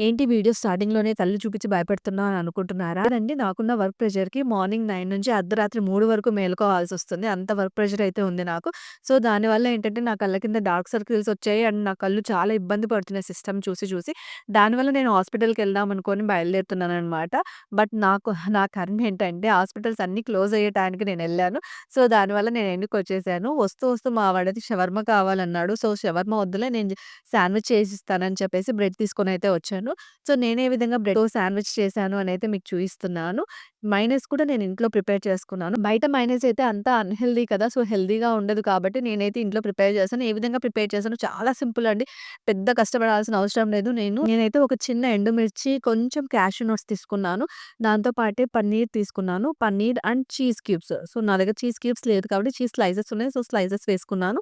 ఏంటి వీడియో స్టార్టింగ్‌లోనే తల్లి చూపించి భయపెడుతున్నావు అని అనుకుంటున్నారా? అండి నాకున్న వర్క్ ప్రెషర్‌కి మార్నింగ్ నైన్ నుంచి అర్ధరాత్రి మూడు వరకు మేలుకోవాల్సి వస్తుంది అంత వర్క్ ప్రెషర్ అయితే ఉంది నాకు. సో, దానివల్ల ఏంటంటే నా కళ్ళ కింద డార్క్ సర్కిల్స్ వచ్చాయి. అండ్ నా కళ్ళు చాలా ఇబ్బంది పడుతున్నాయి సిస్టమ్ చూసి చూసి. దానివల్ల నేను హాస్పిటల్కి వెళ్దాం అనుకొని బయలుదేరుతున్నాను అనమాట బట్ నాకు నా కర్మ ఏంటంటే హాస్పిటల్స్ అన్నీ క్లోజ్ అయ్యే నేను వెళ్ళాను సో, దానివల్ల నేను ఎందుకు వచ్చేసాను వస్తూ వస్తూ మా వాడైతే షవర్మ కావాలన్నాడు. సో, షవర్మ వద్దులే నేను శాండ్‌విచ్ చేసిస్తానని చెప్పేసి బ్రెడ్ తీసుకొని అయితే వచ్చాను. సో, నేనే విధంగా బ్రెడ్ శాండ్‌విచ్ చేశాను అని అయితే మీకు చూపిస్తున్నాను మైనస్ కూడా నేను ఇంట్లో ప్రిపేర్ చేసుకున్నాను. బయట మైనస్ అయితే అంతా అన్హెల్దీ కదా! సో, హెల్దీగా ఉండదు కాబట్టి నేనైతే ఇంట్లో ప్రిపేర్ చేశాను. ఏ విధంగా ప్రిపేర్ చేశాను చాలా సింపుల్ అండి. పెద్ద కష్టపడాల్సిన అవసరం లేదు. నేను నేనైతే ఒక చిన్న ఎండుమిర్చి, కొంచెం క్యాష్యూ నట్స్ తీసుకున్నాను. దాంతో పాటే పన్నీర్ తీసుకున్నాను. Paneer and cheese cubes. So, నా దగ్గర చీజ్ క్యూబ్స్ లేదు కాబట్టి చీజ్ స్లైసెస్ ఉన్నాయి. సో, స్లైసెస్ వేసుకున్నాను.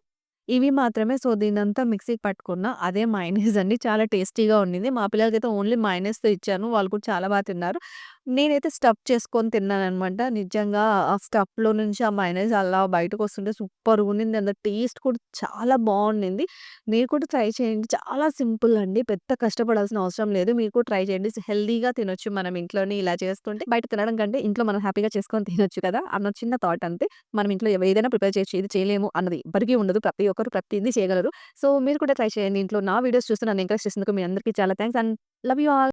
ఇవి మాత్రమే. సో, దీనంతా మిక్సీకి పట్టుకున్న. అదే మైనస్ అండి. చాలా టేస్టీగా ఉండింది. మా పిల్లలకైతే ఓన్లీ మైనస్తో ఇచ్చాను. వాళ్ళు కూడా చాలా బాగా తిన్నారు. నేనైతే స్టఫ్ చేసుకొని తిన్నాననమాట. నిజంగా ఆ స్టఫ్‌లో నుంచి ఆ మైనస్ అలా బయటకు వస్తుంటే సూపర్ ఉండింది అంత టేస్ట్ కూడా చాలా బాగుండింది మీరు కూడా ట్రై చేయండి. చాలా సింపుల్ అండి. పెద్ద కష్టపడాల్సిన అవసరం లేదు. మీరు కూడా ట్రై చేయండి. హెల్దీగా తినొచ్చు మనం ఇంట్లోనే ఇలా చేసుకుంటే. బయట తినడం కంటే ఇంట్లో మనం హ్యాపీగా చేసుకొని తినొచ్చు కదా! అన్న చిన్న థాట్ అంతే. మనం ఇంట్లో ఏదైనా ప్రిపేర్ చేయొచ్చు. ఇది చేయలేము అన్నది ఎవరికీ ఉండదు. ప్రతి ఒక్కరు ప్రతిదీ చేయగలరు. సో, మీరు కూడా ట్రై చేయండి ఇంట్లో. నా వీడియోస్ చూసి నన్ను ఎంకరేజ్ చేసినందుకు మీ అందరికీ చాలా thanks and love you all.